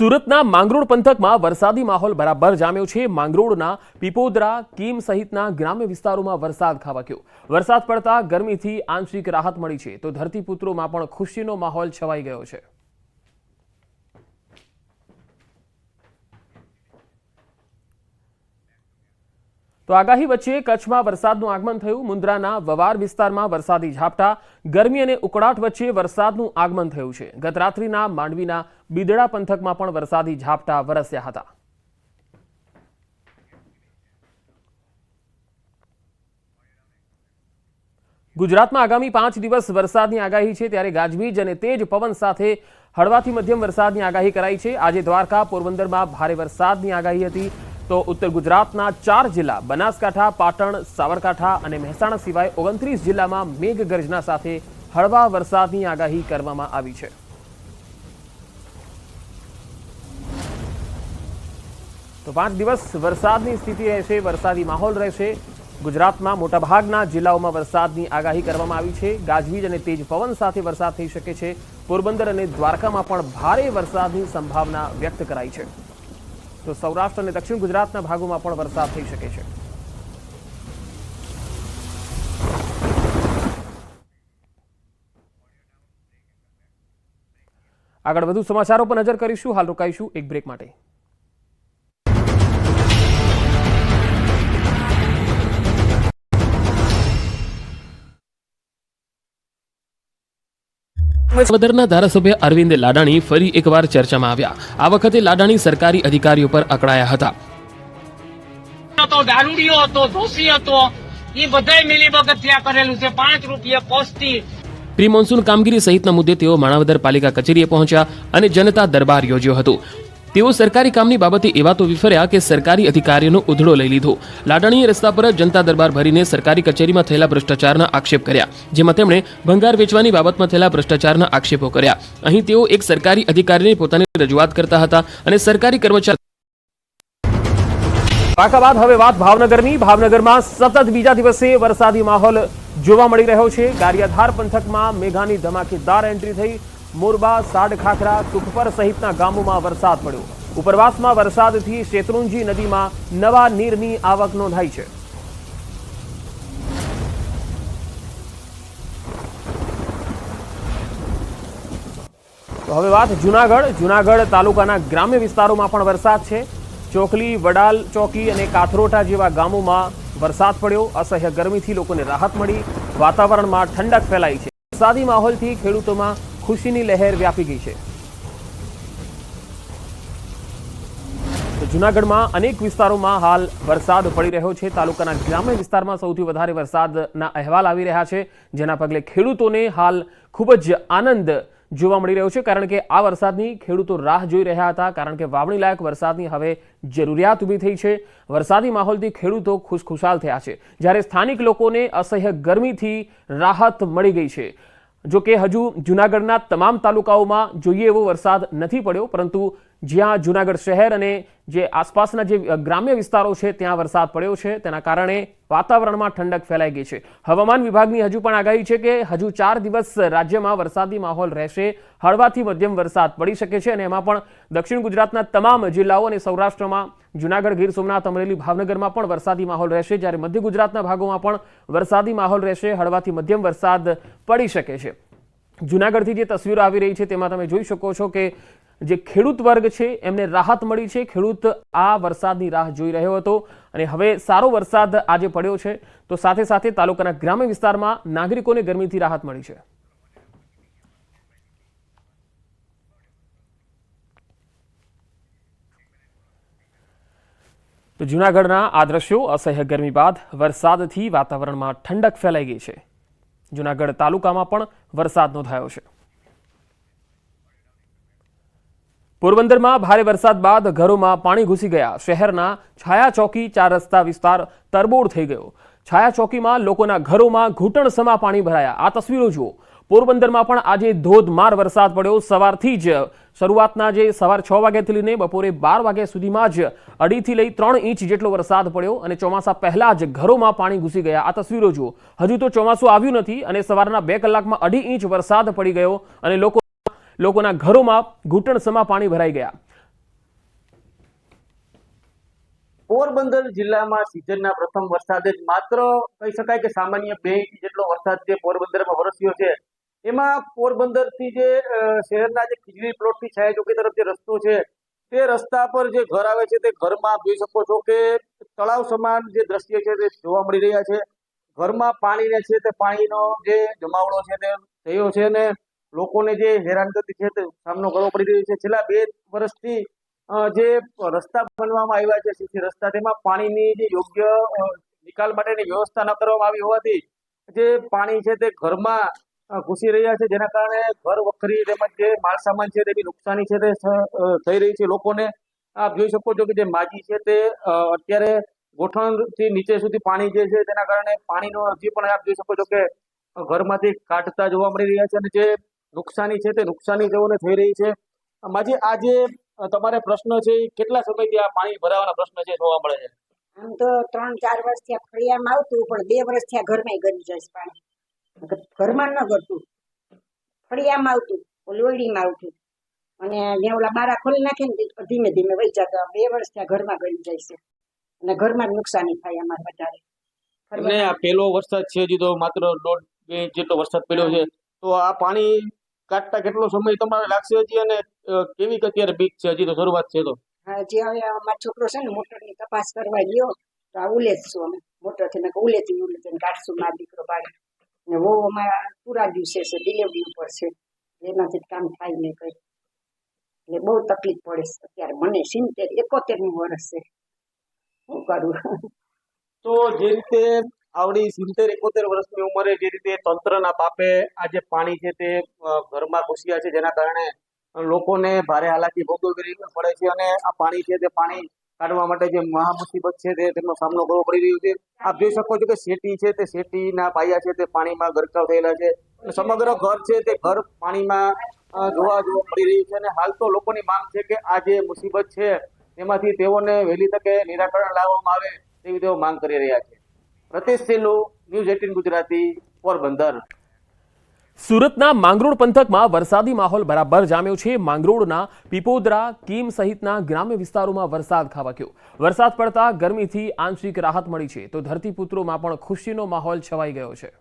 સુરતના માંગરોળ પંથકમાં વરસાદી માહોલ બરાબર જામ્યો છે. માંગરોળના પીપોદરા, કીમ સહિતના ગ્રામ્ય વિસ્તારોમાં વરસાદ ખાબક્યો. વરસાદ પડતા ગરમીથી આંશિક રાહત મળી છે. તો ધરતીપુત્રોમાં પણ ખુશીનો માહોલ છવાઈ ગયો છે. તો આગાહી વચ્ચે કચ્છમાં વરસાદનું આગમન થયું. મુન્દ્રાના વવાર વિસ્તારમાં વરસાદી ઝાપટા, ગરમી અને ઉકળાટ વચ્ચે વરસાદનું આગમન થયું છે. ગત રાત્રિના માંડવીના બિદડા પંથકમાં પણ વરસાદી ઝાપટા વરસ્યા હતા. ગુજરાતમાં આગામી પાંચ દિવસ વરસાદની આગાહી છે ત્યારે ગાજવીજ અને તેજ પવન સાથે હળવાથી મધ્યમ વરસાદની આગાહી કરાઈ છે. આજે દ્વારકા, પોરબંદરમાં ભારે વરસાદની આગાહી હતી. તો ઉત્તર ગુજરાતના ચાર જિલ્લા, બનાસકાંઠા, પાટણ, સાબરકાંઠા અને મહેસાણા સિવાય ઓગણત્રીસ જિલ્લામાં મેઘગર્જના સાથે હળવા વરસાદની આગાહી કરવામાં આવી છે. તો પાંચ દિવસ વરસાદની સ્થિતિ રહેશે, વરસાદી માહોલ રહેશે. ગુજરાતમાં મોટાભાગના જિલ્લાઓમાં વરસાદની આગાહી કરવામાં આવી છે. ગાજવીજ અને તેજ પવન સાથે વરસાદ થઈ શકે છે. પોરબંદર અને દ્વારકામાં પણ ભારે વરસાદની સંભાવના વ્યક્ત કરાઈ છે. તો સૌરાષ્ટ્ર અને દક્ષિણ ગુજરાતના ભાગોમાં પણ વરસાદ થઈ શકે છે. આગળ વધુ સમાચારો પર નજર કરીશું. હાલ રોકાઈશું એક બ્રેક માટે. વડોદરના ધારાસભ્ય અરવિંદ લાડાણી ફરી એકવાર ચર્ચામાં આવ્યા. આ વખતે લાડાણી સરકારી અધિકારીઓ પર અકળાયા હતા. હતો દારૂડિયો હતો ધોસી હતો એ બધાય મિલી વખત ત્યાં કરેલું છે. પાંચ રૂપિયા પોસ્ટી પ્રી મોન્સૂન કામગીરી સહિતના મુદ્દે તેઓ માણાવદર પાલિકા કચેરીએ પહોંચ્યા અને જનતા દરબાર યોજ્યો હતો. તેઓ સરકારી કામની બાબતે એવા તો વિફર્યા કે સરકારી અધિકારીઓનો ઉધડો લઈ લીધો. લાડાણીએ રસ્તા પર જનતા દરબાર ભરીને સરકારી કચેરીમાં થયેલા ભ્રષ્ટાચારના આક્ષેપ કર્યા, જેમાં તેમણે ભંગાર વેચવાની બાબતમાં થયેલા ભ્રષ્ટાચારના આક્ષેપો કર્યા. અહીં તેઓ એક સરકારી અધિકારીને પોતાની રજૂઆત કરતા હતા અને સરકારી કર્મચારી બાદ હવે વાત ભાવનગરની. ભાવનગરમાં સતત બીજા દિવસે વરસાદી માહોલ જોવા મળી રહ્યો છે. ગારિયાધાર પંથકમાં મેઘાની ધમાકેદાર એન્ટ્રી થઈ. મોરબા સાડખાખરા સુખપર સહિતના ગામોમાં વરસાદ પડ્યો. ઉપરવાસમાં વરસાદથી શેત્રુંજી નદીમાં નવા નીરની આવક નોંધાઈ છે. હવે વાત જુનાગઢ. જુનાગઢ તાલુકાના ગ્રામ્ય વિસ્તારોમાં પણ વરસાદ છે. ચોકલી વડાલ, ચોકી અને કાથરોટા જેવા ગામોમાં વરસાદ પડ્યો. અસહ્ય ગરમીથી લોકોને રાહત મળી. વાતાવરણમાં ઠંડક ફેલાઈ છે. વરસાદી માહોલથી ખેડૂતોમાં ખુશીની લહેર વ્યાપી ગઈ છે. જુનાગઢમાં અનેક વિસ્તારોમાં હાલ વરસાદ પડી રહ્યો છે. તાલુકાના ગ્રામ્ય વિસ્તારમાં સૌથી વધારે વરસાદના અહેવાલ આવી રહ્યા છે. જેના પગલે ખેડૂતોને હાલ ખૂબ જ આનંદ જોવા મળી રહ્યો છે, કારણ કે આ વરસાદની ખેડૂતો રાહ જોઈ રહ્યા હતા, કારણ કે વાવણી લાયક વરસાદની હવે જરૂરિયાત ઊભી થઈ છે. વરસાદી માહોલથી ખેડૂતો ખુશખુશાલ થયા છે. જ્યારે સ્થાનિક લોકોને અસહ્ય ગરમીથી રાહત મળી ગઈ છે. જો કે હજુ જૂનાગઢના તમામ તાલુકાઓમાં જોઈએ એવો વરસાદ નથી પડ્યો પરંતુ જ્યાં જુનાગઢ શહેર અને જે આસપાસના જે ગ્રામ્ય વિસ્તારો છે, ત્યાં વરસાદ પડ્યો છે. તેના કારણે વાતાવરણમાં ઠંડક ફેલાઈ ગઈ છે. હવામાન વિભાગની હજુ પણ આગાહી છે કે હજુ ચાર દિવસ રાજ્યમાં વરસાદી માહોલ રહેશે. હળવાથી મધ્યમ વરસાદ પડી શકે છે અને એમાં પણ દક્ષિણ ગુજરાતના તમામ જિલ્લાઓ અને સૌરાષ્ટ્રમાં જુનાગઢ, ગીર સોમનાથ, અમરેલી, ભાવનગરમાં પણ વરસાદી માહોલ રહેશે. જ્યારે મધ્ય ગુજરાતના ભાગોમાં પણ વરસાદી માહોલ રહેશે. હળવાથી મધ્યમ વરસાદ પડી શકે છે. જુનાગઢથી જે તસવીરો આવી રહી છે, તેમાં તમે જોઈ શકો છો કે જે ખેડૂત વર્ગ છે, એમને રાહત મળી છે. ખેડૂત આ વરસાદની રાહ જોઈ રહ્યો હતો અને હવે સારો વરસાદ આજે પડ્યો છે. તો સાથે સાથે તાલુકાના ગ્રામ્ય વિસ્તારમાં નાગરિકોને ગરમીથી રાહત મળી છે. તો જૂનાગઢના આ દ્રશ્યો અસહ્ય ગરમી બાદ વરસાદથી વાતાવરણમાં ઠંડક ફેલાઈ ગઈ છે. જૂનાગઢ તાલુકામાં પણ વરસાદ નોંધાયો છે. પોરબંદરમાં ભારે વરસાદ બાદ ઘરોમાં પાણી ઘૂસી ગયા. શહેરના છાયા ચોકી ચાર રસ્તા વિસ્તાર તરબોળ થઈ ગયો. છાયા ચોકીમાં લોકોના ઘરોમાં ઘૂંટણસમા પાણી ભરાયા. આ તસવીરો જુઓ. પોરબંદરમાં પણ આજે ધોધમાર વરસાદ પડ્યો. સવારથી જ શરૂઆતના જે સવાર છ વાગ્યાથી લઈને બપોરે બાર વાગ્યા સુધીમાં જ અઢીથી લઈ ત્રણ ઇંચ જેટલો વરસાદ પડ્યો અને ચોમાસા પહેલાં જ ઘરોમાં પાણી ઘૂસી ગયા. આ તસવીરો જુઓ. હજુ તો ચોમાસું આવ્યું નથી અને સવારના બે કલાકમાં અઢી ઇંચ વરસાદ પડી ગયો અને લોકો લોકોના ઘરોમાં ઘૂંટણસમાં પાણી ભરાઈ ગયા. પોરબંદર જિલ્લામાં સિઝનના પ્રથમ વરસાદે માત્ર કહી શકાય કે સામાન્ય બે ઇંચ જેટલો વરસાદ જે પોરબંદરમાં વરસ્યો છે. એમાં પોરબંદરથી જે શહેરના જે ખીજડી પ્લોટથી છાયા ચોકી તરફ જે રસ્તો છે, તે રસ્તા પર જે ઘર આવે છે તે ઘરમાં જોઈ શકો છો કે તળાવ સમાન જે દ્રશ્ય છે તે જોવા મળી રહ્યા છે. ઘરમાં પાણીને છે તે પાણીનો જે જમાવડો છે તે થયો છે અને લોકોને જે હેરાનગતિ છે તે સામનો કરવો પડી રહ્યો છે. છેલ્લા બે વર્ષથી જે રસ્તા બનવામાં આવ્યા છે સીસી રસ્તા તેમાં પાણીની જે યોગ્ય નિકાલ માટેની વ્યવસ્થા ન કરવામાં આવી હોવાથી જે પાણી છે તે ઘરમાં ઘૂસી રહ્યા છે. જેના કારણે ઘર વખરી તેમજ જે માલ સામાન છે તેની નુકસાની છે તે થઈ રહી છે લોકોને. આપ જોઈ શકો છો કે જે માજી છે તે અત્યારે ગોઠણથી નીચે સુધી પાણી જે છે તેના કારણે પાણીનો હજી પણ આપ જોઈ શકો છો કે ઘરમાંથી કાઢતા જોવા મળી રહ્યા છે અને જે નુકસાની છે તે નુકસાની તેઓને થઈ રહી છે. માજી, આ જે તમારે પ્રશ્ન છે કેટલા સમયથી આ પાણી ભરાવાના પ્રશ્ન છે જોવા મળે છે? આમ તો ત્રણ ચાર વર્ષથી આ ફળિયામાં આવતું, પણ બે વર્ષથી આ ઘરમાં ગરી જાય પાણી. ઘરમાં ન કરતું. ફળિયામાં આવતું લોયડીમાં આવતું. અને જ્યાં ઓલા બારા ખોલી નાખે ને ધીમે ધીમે વહી જતો. બે વર્ષ ત્યાં ઘરમાં ગળી જાય છે. અને ઘરમાં નુકસાની થાય અમારે વધારે. અને આ પેલો વરસાદ છે હજી તો માત્ર દોઢ બે જેટલો વરસાદ પડ્યો છે. તો આ પાણી કાઢતા કેટલો સમય તમારે લાગશે હજી? અને કેવી અત્યારે બીક છે હજી તો શરૂઆત છે તો? હા, જે હવે અમારો છોકરો છે ને મોટરની તપાસ કરવા ગયો તો આ ઉલેજશું અમે. મોટરથી મેં ઉલેથી ઉલેથી કાઢશું મારો દીકરો બાળી ને વો અમારા પૂરા દિવસે છે ડિલિવરી ઉપર છે. એનાથી કામ થાય નહીં કઈ. એટલે બહુ તકલીફ પડે છે અત્યારે. મને સિત્તેર એકોતેરનું વર્ષ છે. શું કરું? તો જે રીતે આવડી સિત્તેર, એકોતેર વર્ષની ઉંમરે જે રીતે તંત્રના પાપે આ જે પાણી છે તે ઘરમાં ઘૂસ્યા છે, જેના કારણે લોકોને ભારે હાલાકી ભોગવવી પડે છે અને આ પાણી છે તે પાણી કાઢવા માટે જે મહા મુસીબત છે તે તેમનો સામનો કરવો પડી રહ્યો છે. આપ જોઈ શકો છો કે શેટી છે તે શેટીના પાયા છે તે પાણીમાં ગરકાવ થયેલા છે સમગ્ર ઘર છે તે ઘર પાણીમાં જોવા જોવા પડી રહ્યું છે અને હાલ તો લોકોની માંગ છે કે આ જે મુસીબત છે તેમાંથી તેઓને વહેલી તકે નિરાકરણ લાવવામાં આવે તેવી તેઓ માંગ કરી રહ્યા છે. Pratish news eighteen Gujarati Porbandar. સુરતના માંગરોળ પંથકમાં વરસાદી માહોલ બરાબર જામ્યો છે. માંગરોળના પીપોદરા, કીમ સહિતના ગ્રામ્ય વિસ્તારોમાં વરસાદ ખાબક્યો. વરસાદ પડતા ગરમીથી આંશિક રાહત મળી છે. તો ધરતીપુત્રોમાં પણ ખુશીનો માહોલ છવાઈ ગયો છે.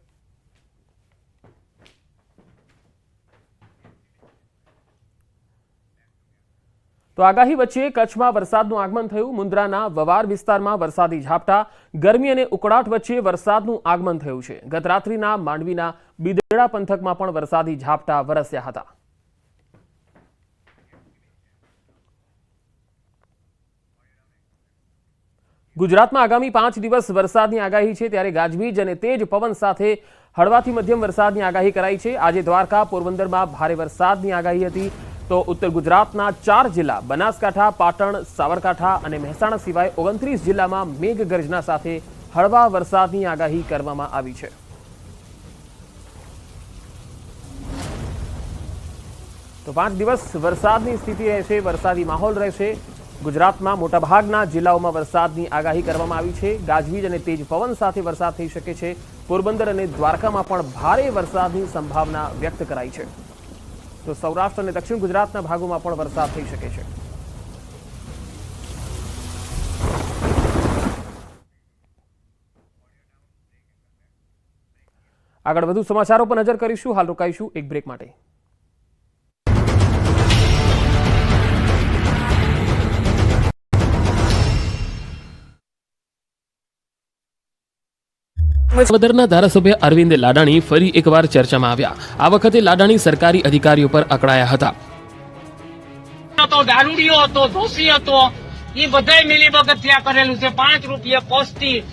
તો આગાહી વચ્ચે કચ્છમાં વરસાદનું આગમન થયું. મુન્દ્રાના વવાર વિસ્તારમાં વરસાદી ઝાપટા, ગરમી અને ઉકળાટ વચ્ચે વરસાદનું આગમન થયું છે. ગત માંડવીના બિદડા પંથકમાં પણ વરસાદી ઝાપટા વરસ્યા હતા. ગુજરાતમાં આગામી પાંચ દિવસ વરસાદની આગાહી છે. ત્યારે ગાજવીજ અને તેજ પવન સાથે હળવાથી મધ્યમ વરસાદની આગાહી કરાઈ છે. આજે દ્વારકા, પોરબંદરમાં ભારે વરસાદની આગાહી હતી. તો ઉત્તર ગુજરાતના ચાર જિલ્લા, બનાસકાંઠા, પાટણ, સાબરકાંઠા અને મહેસાણા સિવાય ઓગણત્રીસ જિલ્લામાં મેઘગર્જના સાથે હળવા વરસાદની આગાહી કરવામાં આવી છે. તો પાંચ દિવસ વરસાદની સ્થિતિ રહેશે, વરસાદી માહોલ રહેશે. ગુજરાતમાં મોટાભાગના જિલ્લાઓમાં વરસાદની આગાહી કરવામાં આવી છે. ગાજવીજ અને તેજ પવન સાથે વરસાદ થઈ શકે છે. પોરબંદર અને દ્વારકામાં પણ ભારે વરસાદની સંભાવના વ્યક્ત કરાઈ છે. તો સૌરાષ્ટ્ર અને દક્ષિણ ગુજરાતના ભાગોમાં પણ વરસાદ થઈ શકે છે. આગળ વધુ સમાચારો પર નજર કરીશું. હાલ રોકાઈશું એક બ્રેક માટે. વડોદરાના ધારાસભ્ય અરવિંદ લાડાણી ફરી એકવાર ચર્ચામાં આવ્યા. આ વખતે લાડાણી સરકારી અધિકારીઓ પર અકળાયા હતા. હતો દારૂડીઓ હતો ધોસી હતો એ બધાય મિલી ત્યાં કરેલું છે. પાંચ રૂપિયા પોસ્ટી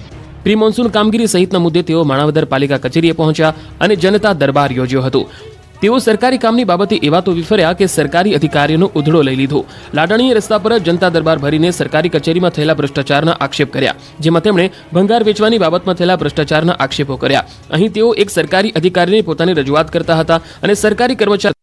પ્રી મોન્સૂન કામગીરી સહિતના મુદ્દે તેઓ માણાવદર પાલિકા કચેરીએ પહોંચ્યા અને જનતા દરબાર યોજ્યો હતો. તેઓ સરકારી કામની બાબતે એવા તો વિફર્યા કે સરકારી અધિકારીઓનો ઉધડો લઈ લીધો. લાડણીએ રસ્તા પર જનતા દરબાર ભરીને સરકારી કચેરીમાં થયેલા ભ્રષ્ટાચારના આક્ષેપ કર્યા, જેમાં તેમણે ભંગાર વેચવાની બાબતમાં થયેલા ભ્રષ્ટાચારના આક્ષેપો કર્યા. અહીં તેઓ એક સરકારી અધિકારીને પોતાની રજૂઆત કરતા હતા અને સરકારી કર્મચારી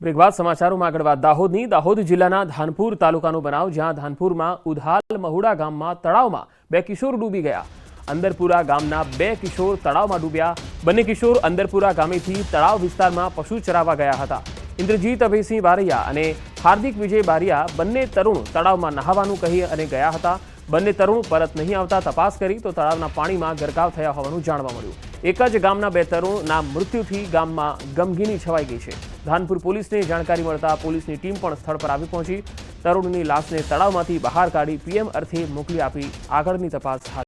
બ્રેક સમાચારોમાં આગળ વાત. દાહોદની, દાહોદ જિલ્લાના ધાનપુર તાલુકાનો બનાવ, જ્યાં ધાનપુરમાં ઉધાલ મહુડા ગામમાં તળાવમાં બે કિશોર ડૂબી ગયા. અંદરપુરા ગામના બે કિશોર તળાવમાં ડૂબ્યા. બંને કિશોર અંદરપુરા ગામેથી તળાવ વિસ્તારમાં પશુ ચરાવવા ગયા હતા. ઇન્દ્રજીત અભયસિંહ બારિયા અને હાર્દિક વિજય બારિયા બંને તરુણ તળાવમાં નહાવાનું કહી અને ગયા હતા. બંને તરુણ પરત નહીં આવતા તપાસ કરી તો તળાવના પાણીમાં ગરકાવ થયા હોવાનું જાણવા મળ્યું. એક જ ગામના બે તરુણના મૃત્યુથી ગામમાં ગમગીની છવાઈ ગઈ છે. ધાનપુર પોલીસને જાણકારી મળતા પોલીસની ટીમ પણ સ્થળ પર આવી પહોંચી. તરુણની લાશને તળાવમાંથી બહાર કાઢી પીએમ અર્થે મોકલી આપી આગળની તપાસ હાથ